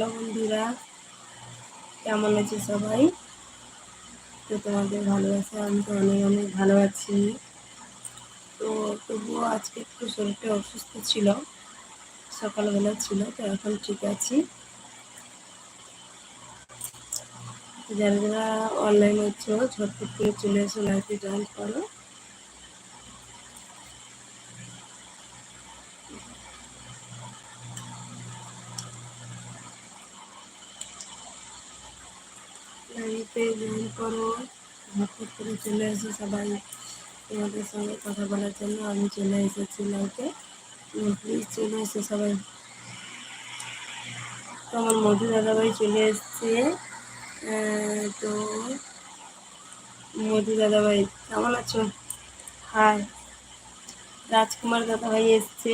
Hello বন্ধুরা। কেমন আছে সবাই? তো তোমাদের ভালো আছে? আমি তো অনেক অনেক ভালো আছি। তো তবুও আজকে একটু শরীরটা অসুস্থ ছিল। সকালবেলা ছিল, তো এখন ঠিক আছি। যারা যারা অনলাইন হচ্ছে ঝটপট করে চলে এসো লাইফে জয়েন করো লাইফে জয়েন করো ঝটপট করে চলে এসে সবাই। তোমাদের সঙ্গে কথা বলার জন্য আমি চলে এসেছি লাইফে। প্লিজ চলে এসে সবাই। তো আমার মধু দাদাভাই চলে এসছে। তো মধু দাদাভাই কেমন আছো? হাই রাজকুমার দাদাভাই এসছে।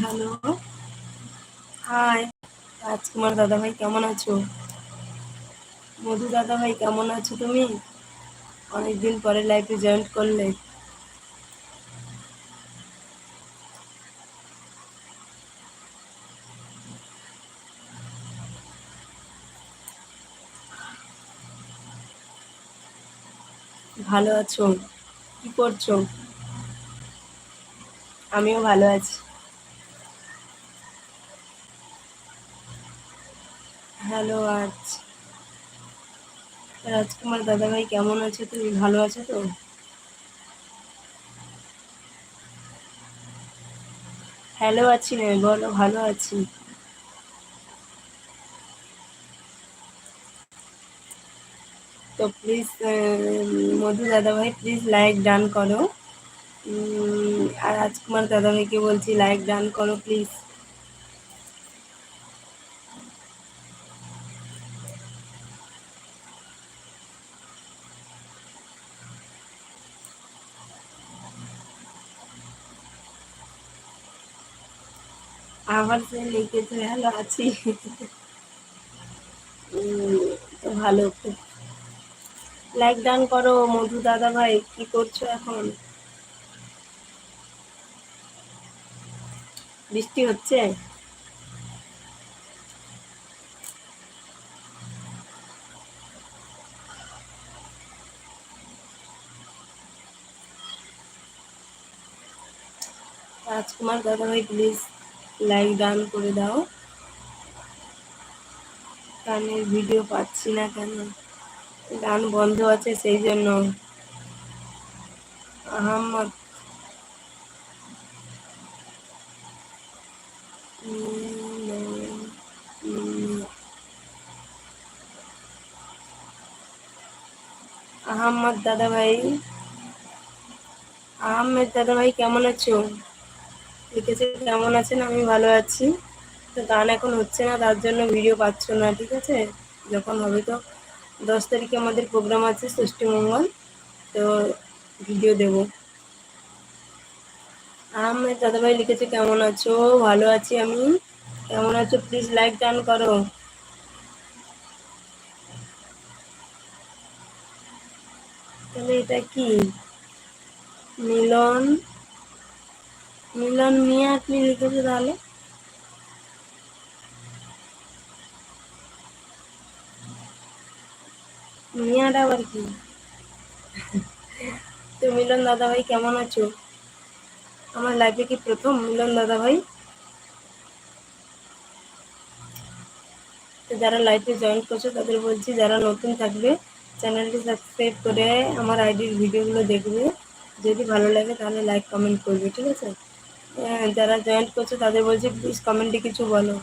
হ্যালো হাই রাজকুমার দাদাভাই কেমন আছো? মধু দাদাভাই কেমন আছো তুমি? অনেকদিন পরে লাইফে জয়েন করলে। ভালো আছো? কি করছ? আমিও ভালো আছি। হ্যালো আচ্ছা রাজকুমার দাদাভাই কেমন আছো? তুমি ভালো আছো তো? হ্যালো আছি না বলো, ভালো আছি। তো প্লিজ মধু দাদাভাই প্লিজ লাইক ডান করো। আর রাজকুমার দাদাভাইকে বলছি লাইক ডান করো প্লিজ আমার সে লিখেছে ভালো আছি। তো ভালো। লাইক ডান করো, মধু দাদা ভাই, কি করছ এখন? বৃষ্টি হচ্ছে? রাজকুমার দাদা ভাই প্লিজ লাইক ডান করে দাও। গানের ভিডিও পাচ্ছি না কেন? গান বন্ধ আছে সেই জন্য। আহম্মদ। আহম্মদ দাদা ভাই আহমেদ দাদা ভাই কেমন আছো? লিখেছে, কেমন আছেন? আমি ভালো আছি। তো গান এখন হচ্ছে না, তার জন্য ভিডিও পাচ্ছ না, ঠিক আছে? যখন হবে তো। দশ তারিখে আমাদের প্রোগ্রাম আছে, ষষ্ঠী মঙ্গল। তো ভিডিও দেব। আহমেদ দাদাভাই লিখেছে, কেমন আছো? ভালো আছি আমি। কেমন আছো? প্লিজ লাইক ডান করো। তাহলে এটা কি? মিলন মিলন মিয়া আপনি লিখেছে তাহলে। মিয়াটা আবার কি? তো মিলন দাদা ভাই কেমন আছো? আমার লাইফে কি প্রথম মিলন দাদা ভাই তো যারা লাইফে জয়েন করছ, তাদের বলছি, যারা নতুন থাকবে চ্যানেলটি সাবস্ক্রাইব করে আমার আইডির ভিডিওগুলো দেখবে। যদি ভালো লাগে তাহলে লাইক কমেন্ট করবে, ঠিক আছে? যারা জয়েন্ট করছে তাদের বলছি প্লিজ কমেন্টে কিছু বলো।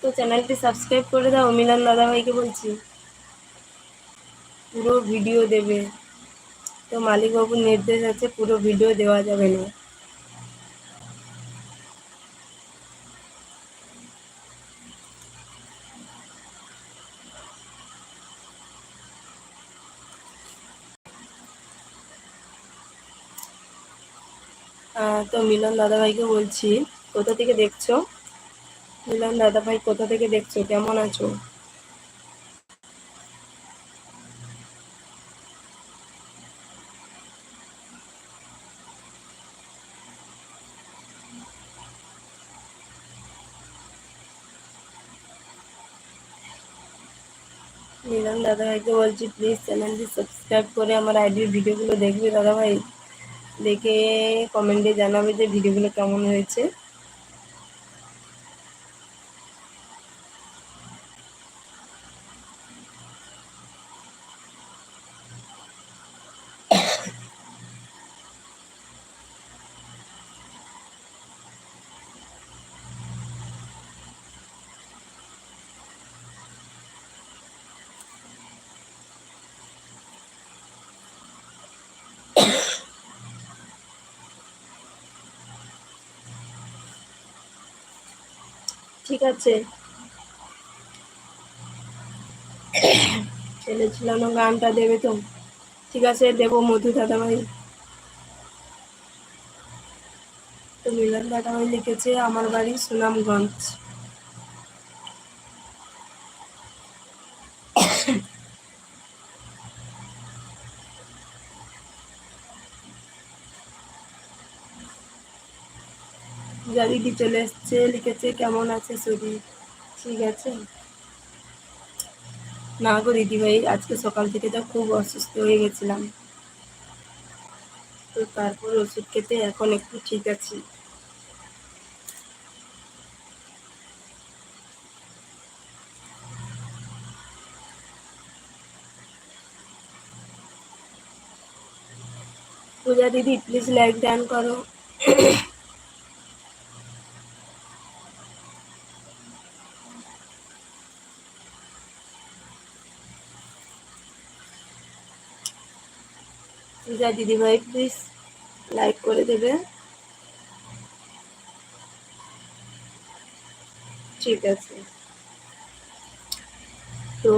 তো চ্যানেলটি সাবস্ক্রাইব করে দাও মিলন দাদাভাইকে বলছি। পুরো ভিডিও দেবে। তো মালিকবাবুর নির্দেশ আছে, পুরো ভিডিও দেওয়া যাবে না। তো মিলন দাদাভাইকে বলছি, কোথা থেকে দেখছ? মিলন দাদাভাই, কোথা থেকে দেখছ? কেমন আছো? মিলন দাদাভাইকে বলছি প্লিজ চ্যানেলটি সাবস্ক্রাইব করে আমার আইডির ভিডিওগুলো দেখবে দাদাভাই। দেখে কমেন্টে জানাবে যে ভিডিওগুলো কেমন হয়েছে। ঠিক আছে। ছেলে ছিল না, গানটা দেবে তো। ঠিক আছে, দেব মধু দাদাভাই। তো মিলন দাদাভাই লিখেছে, আমার বাড়ি সুনামগঞ্জ। দিদি চলে এসছে, লিখেছে, কেমন আছে শরীর ঠিক আছে? না গো দিদিভাই, আজকে সকাল থেকে তো খুব অসুস্থ হয়ে গেছিলাম। তো তারপর ওষুধ খেতে এখন একটু ঠিক আছি। পূজা দিদি প্লিজ লাইক ডান করো। পূজা দিদিভাই প্লিজ লাইক করে দেবে। ঠিক আছে। তো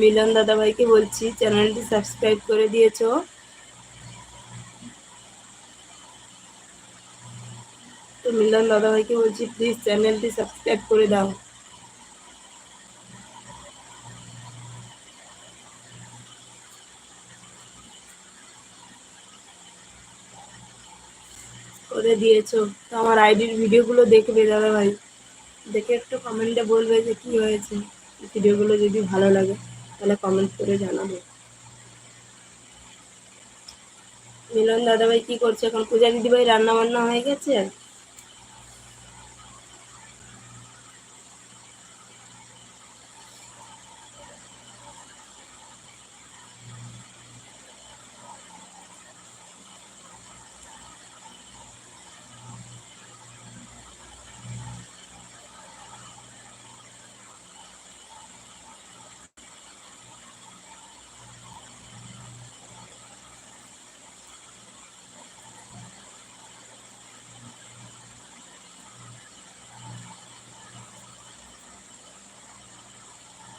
মিলন দাদাভাইকে বলছি, চ্যানেলটি সাবস্ক্রাইব করে দিয়েছ। তো মিলন দাদাভাইকে বলছি প্লিজ চ্যানেলটি সাবস্ক্রাইব করে দাও। করে দিয়েছ। তো আমার আইডির ভিডিওগুলো দেখবে দাদা ভাই। দেখে একটু কমেন্টে বলবে যে কি হয়েছে। ভিডিওগুলো যদি ভালো লাগে, তাহলে কমেন্ট করে জানাবে। মিলন দাদাভাই কি করছে এখন? পূজা দিদিভাই রান্না বান্না হয়ে গেছে?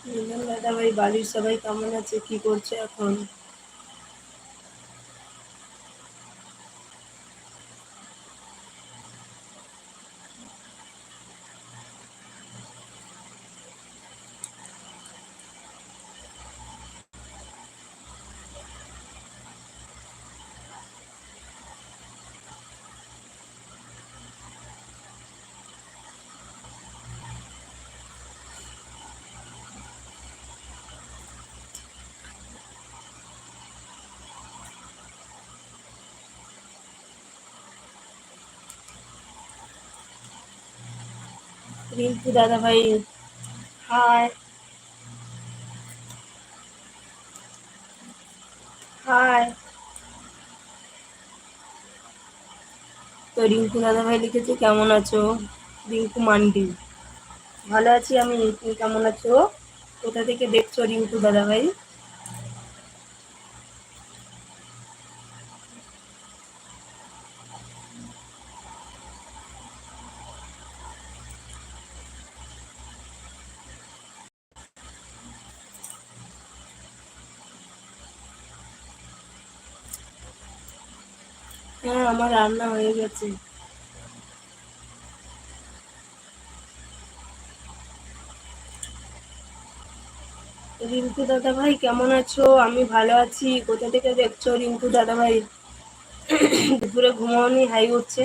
মিলন দাদাভাই বাড়ির সবাই কেমন আছে কি করছে এখন? রিঙ্কু দাদা ভাই হাই। হাই। তো রিঙ্কু দাদা ভাই লিখেছে, কেমন আছো? রিঙ্কু মান্ডি। ভালো আছি আমি, তুমি কেমন আছো? কোথা থেকে দেখছ রিঙ্কু দাদা ভাই হ্যাঁ আমার রান্না হয়ে গেছে। রিঙ্কু দাদা ভাই কেমন আছো? আমি ভালো আছি। কোথা থেকে দেখছ রিঙ্কু দাদা ভাই দুপুরে ঘুমাওনি, হাই উঠছে।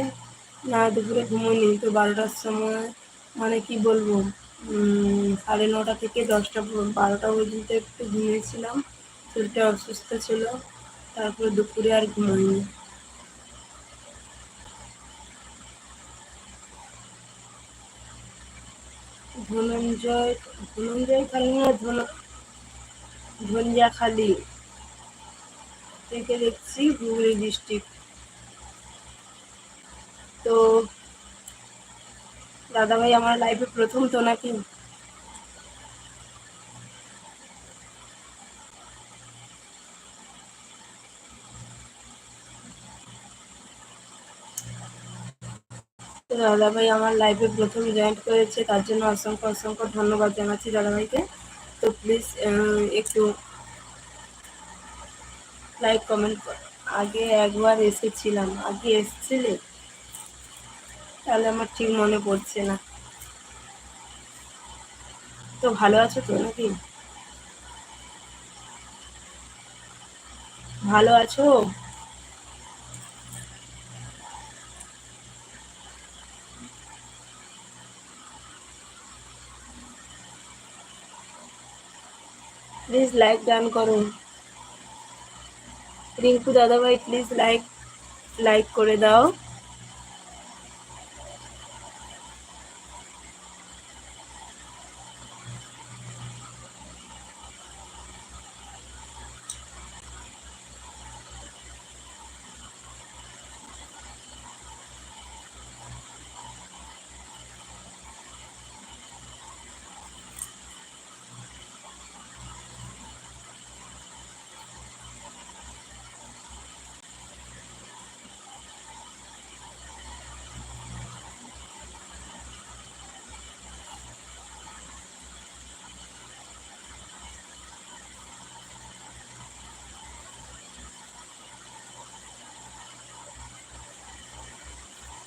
না, দুপুরে ঘুমোনি তো বারোটার সময়। মানে কি বলব? সাড়ে নটা থেকে দশটা বারোটা পর্যন্ত একটু ঘুমিয়েছিলাম। শরীরটা অসুস্থ ছিল। তারপরে দুপুরে আর ঘুমাইনি। ধনঞ্জয় ধনঞ্জয় খালি না, ধন, ধনিয়াখালি থেকে দেখছি হুগলি ডিস্ট্রিক্ট তো দাদাভাই, আমার লাইফে প্রথম তো নাকি তো দাদাভাই আমার লাইফে প্রথম জয়েন্ট করেছে, তার জন্য অসংখ্য অসংখ্য ধন্যবাদ জানাচ্ছি দাদাভাইকে। তো প্লিজ একটু লাইক কমেন্ট আগে একবার এসেছিলাম। আগে এসেছিলে? তাহলে আমার ঠিক মনে পড়ছে না। তো ভালো আছো তো নাকি? ভালো আছো? প্লিজ লাইক দান করুন। রিঙ্কু দাদাভাই প্লিজ লাইক লাইক করে দাও।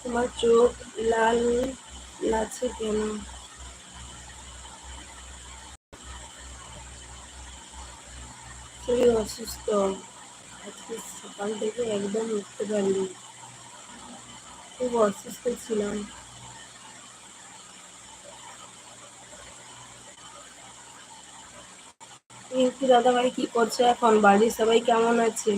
তোমার চোখ লাল লাগছে কেন? শরীর অসুস্থ। আজকে সকাল থেকে একদম উঠতে পারিনি। খুব অসুস্থ ছিলাম। দাদা ভাই কি করছে এখন? বাড়ির সবাই কেমন আছে?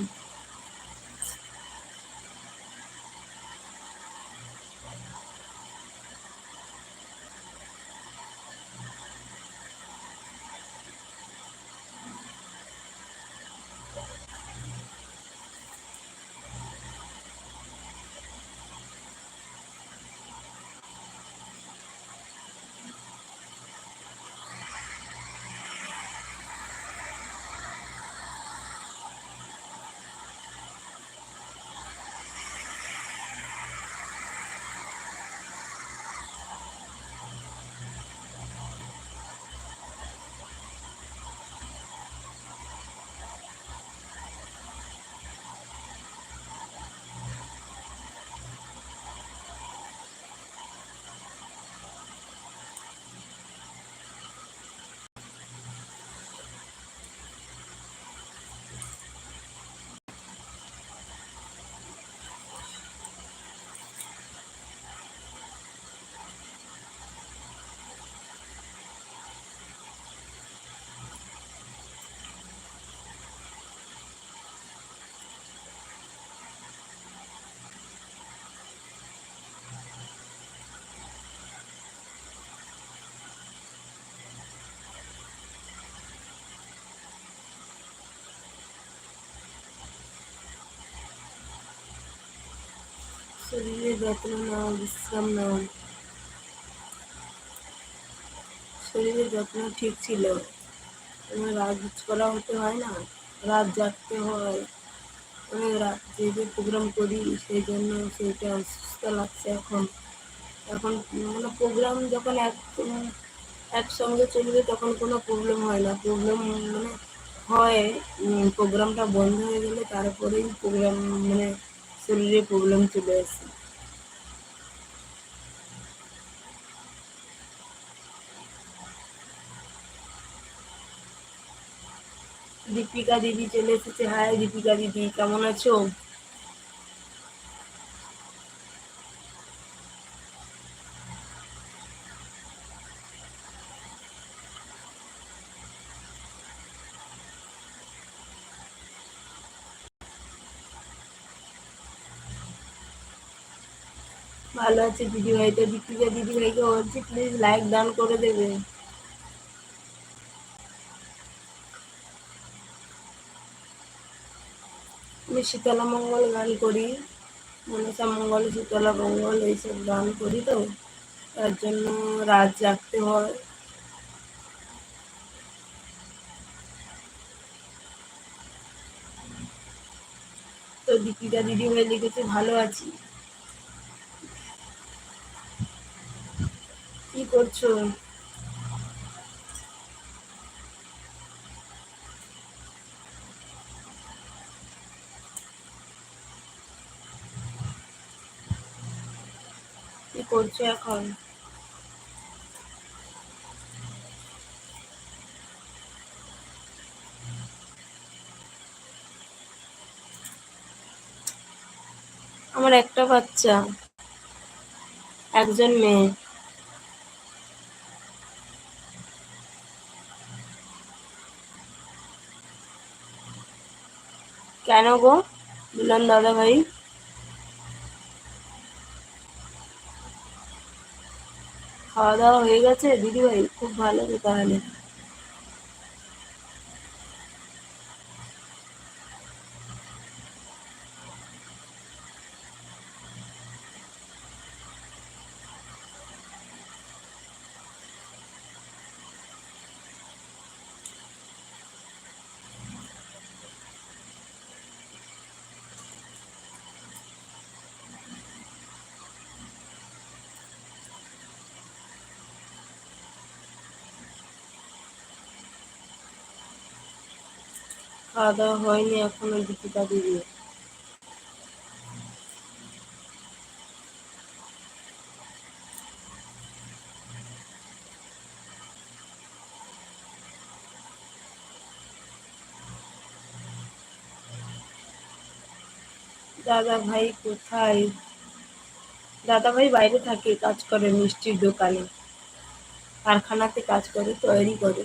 শরীরের যত্ন নাও, বিশ্রাম নাও। শরীরের যত্ন ঠিক ছিল। তোমার রাত করা হতে হয় না। রাত জাগতে হয়। অনেক রাত যে প্রোগ্রাম করি, সেই জন্য সেইটা অসুস্থ লাগছে এখন। এখন মানে প্রোগ্রাম যখন এক একসঙ্গে চলবে, তখন কোনো প্রবলেম হয় না। প্রবলেম মানে হয় প্রোগ্রামটা বন্ধ হয়ে গেলে তারপরেই প্রোগ্রাম মানে শরীরে প্রবলেম চলে আসে। দীপিকা দিদি চলে এসেছে। হাই দীপিকা দিদি কেমন আছো? ভালো আছে দিদি ভাই, তো দীপিকা দিদি ভাইকে বলছি প্লিজ লাইক দান করে দেবে। আমি শীতলা মঙ্গল গান করি, মনসা মঙ্গল, শীতলা মঙ্গল, এইসব গান করি তো, তার জন্য রাত জাগতে হয়। তো দীপিকা দিদি ভাই লিখেছে, ভালো আছি। কি করছ? কি করছ এখন? আমার একটা বাচ্চা একজন মেয়ে। কেন গো? মিলন দাদা ভাই খাওয়া দাওয়া হয়ে গেছে? দিদি ভাই খুব ভালো তাহলে। খাওয়া দাওয়া হয়নি, এখনও দীপিকা দিদি দাদা ভাই কোথায়? দাদা ভাই বাইরে থাকে, কাজ করে মিষ্টির দোকানে। কারখানাতে কাজ করে, তৈরি করে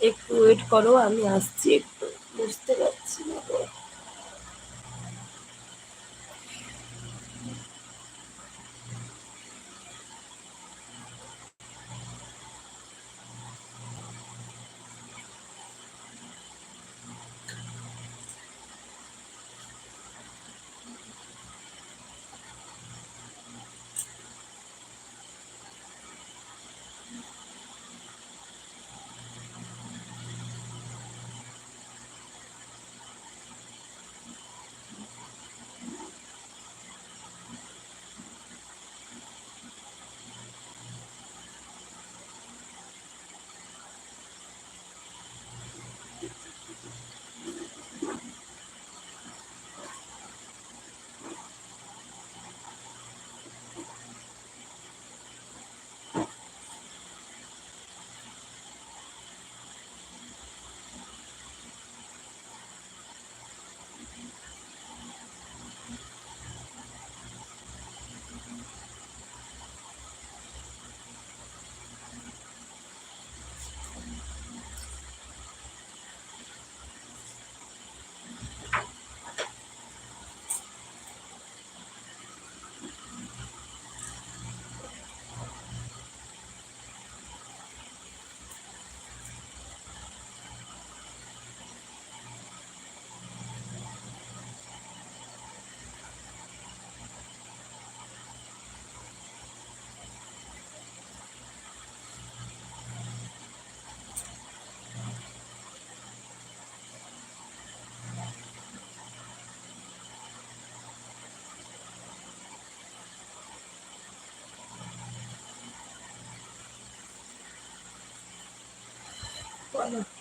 একটু ওয়েট করো আমি আসছি একটু। বুঝতে পারছি? male.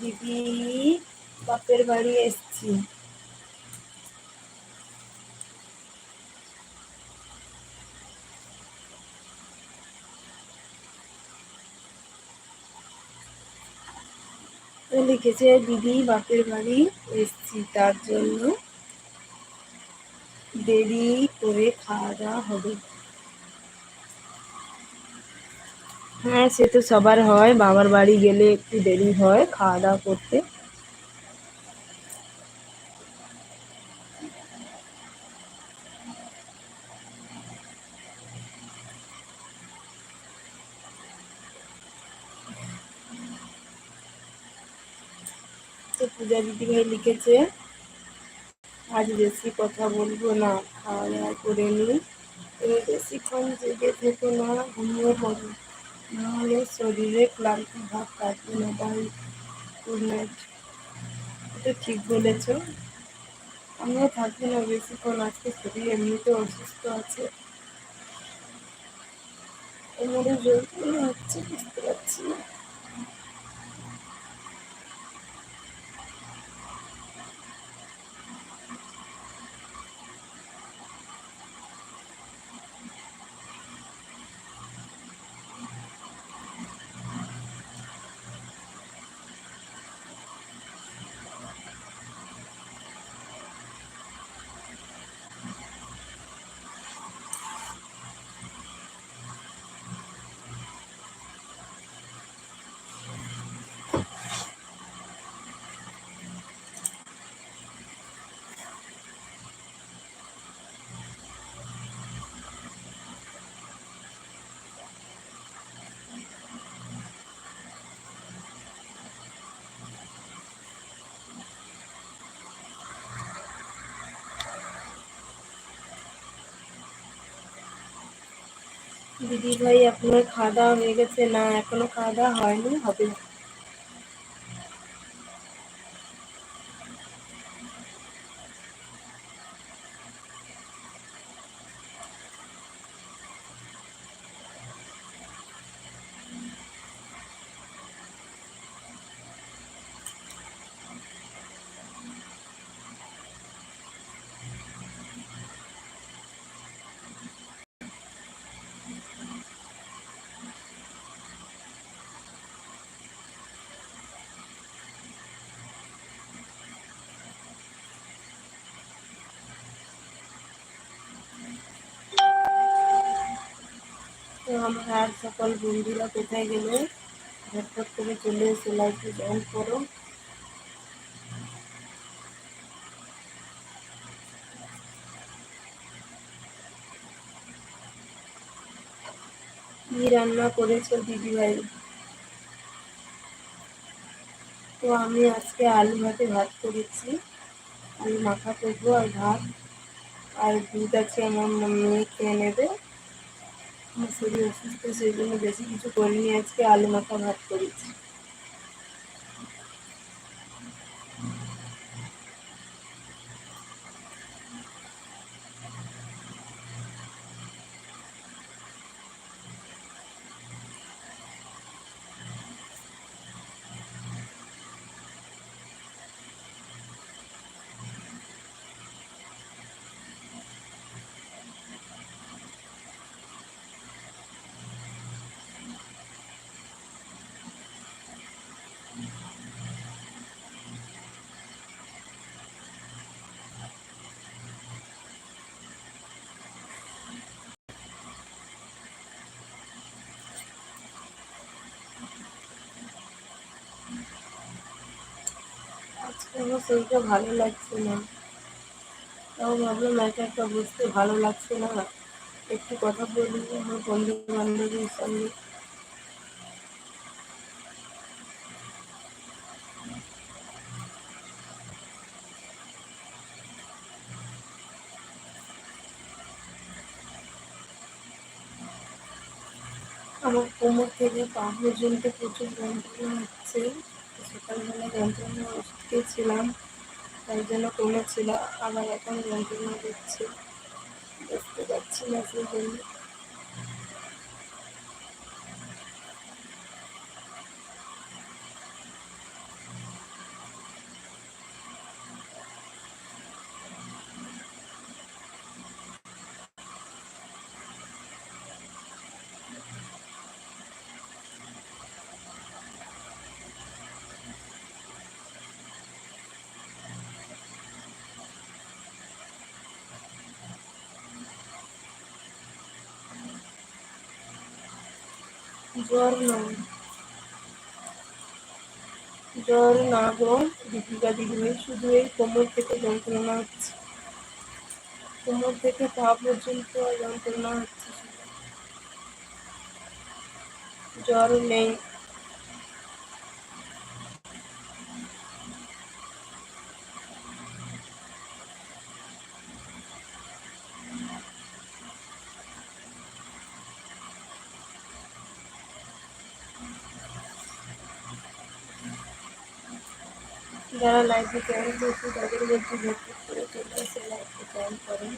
দিদি বাপের বাড়ি এসছি লিখেছে, দিদি, বাপের বাড়ি এসছি, তার জন্য দেরি করে খাওয়া দাওয়া হবে। হ্যাঁ সে তো সবার হয়, বাবার বাড়ি গেলে একটু দেরি হয় খাওয়া দাওয়া করতে তো পূজা দিদিভাই লিখেছে। আজ বেশি কথা বলব না খাওয়া দাওয়া করে নিই তুমি বেশিক্ষণ জেগে থেকো না, ঘুমিয়ে পড়ো। নাহলে শরীরে ক্লান্তি ভাব কাটবে না বাই গুড নাইট এটা ঠিক বলেছ। আমিও থাকব না বেশিক্ষণ, আজকে শরীর এমনিতে অসুস্থ আছে। এমনি জোর হচ্ছে, বুঝতে পারছি না। দিদি ভাই আপনার খাওয়া দাওয়া হয়ে গেছে? না এখনও খাওয়া দাওয়া হয়নি হবে আমার আর সকল বন্ধুরা কোথায় গেলে? ঝটপট করে চলে এসে লাইফে জয়েন করো। কি রান্না করেছ দিদি ভাই? তো আমি আজকে আলু ভাতে ভাত করেছি। আলু মাখা করব আর ভাত। আর দুধ আছে আমার মেয়ে খেয়ে নেবে। আমার শরীর অসুস্থ সেই জন্য বেশি কিছু করিনি। আজকে আলু মাখা ভাত করেছি আজকে আমার শরীরটা ভালো লাগছে না। তাও ভাবলাম একা একটা বুঝতে ভালো লাগছে না। একটু কথা বলি আমার বন্ধু বান্ধবীর সঙ্গে। আমার কোমর থেকে পা পর্যন্ত প্রচুর যন্ত্রণা হচ্ছে। সকালবেলা যন্ত্রণা ওষুধ খেয়েছিলাম তাই জন্য কমেছিল আবার এখন যন্ত্রণা দিচ্ছে বুঝতে পারছি না সেই জন্য জ্বর জ্বর না গো দীপিকা দিদিভাই, শুধু এই কোমর থেকে যন্ত্রণা হচ্ছে। কোমর থেকে পা পর্যন্ত যন্ত্রণা হচ্ছে জ্বর নেই। যারা লাইভে জয়েন করছে তাদের বলছি ভর্তি করে চলে আসে লাইভে জয়েন করেন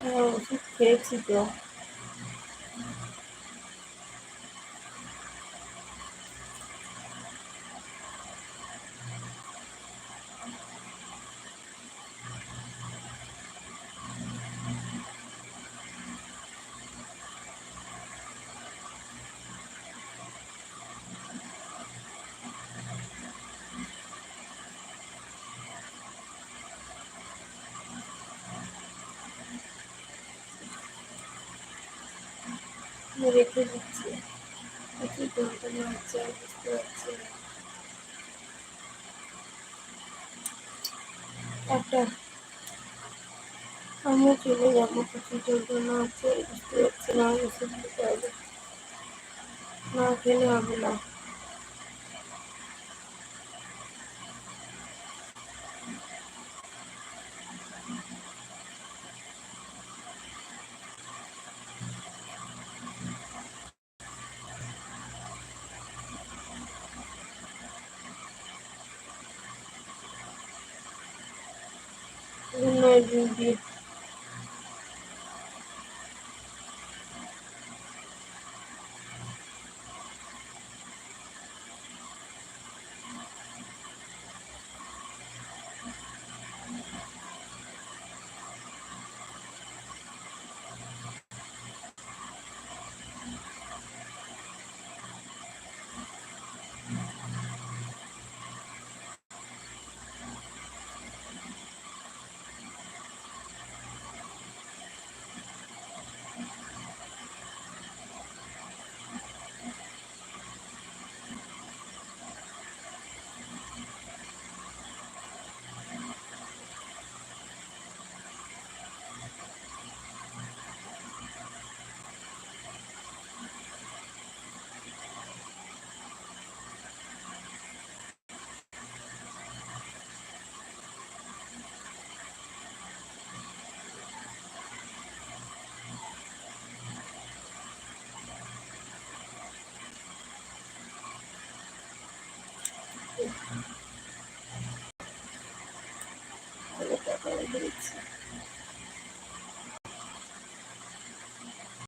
হ্যাঁ ওষুধ খেয়েছি তো আমি রেখে দিচ্ছি প্রচুর যন্ত্রণা হচ্ছে আর বুঝতে পারছি না একটা আমি চলে যাব কিছু যন্ত্রণা আছে বুঝতে পারছি না না খেলে হবে না।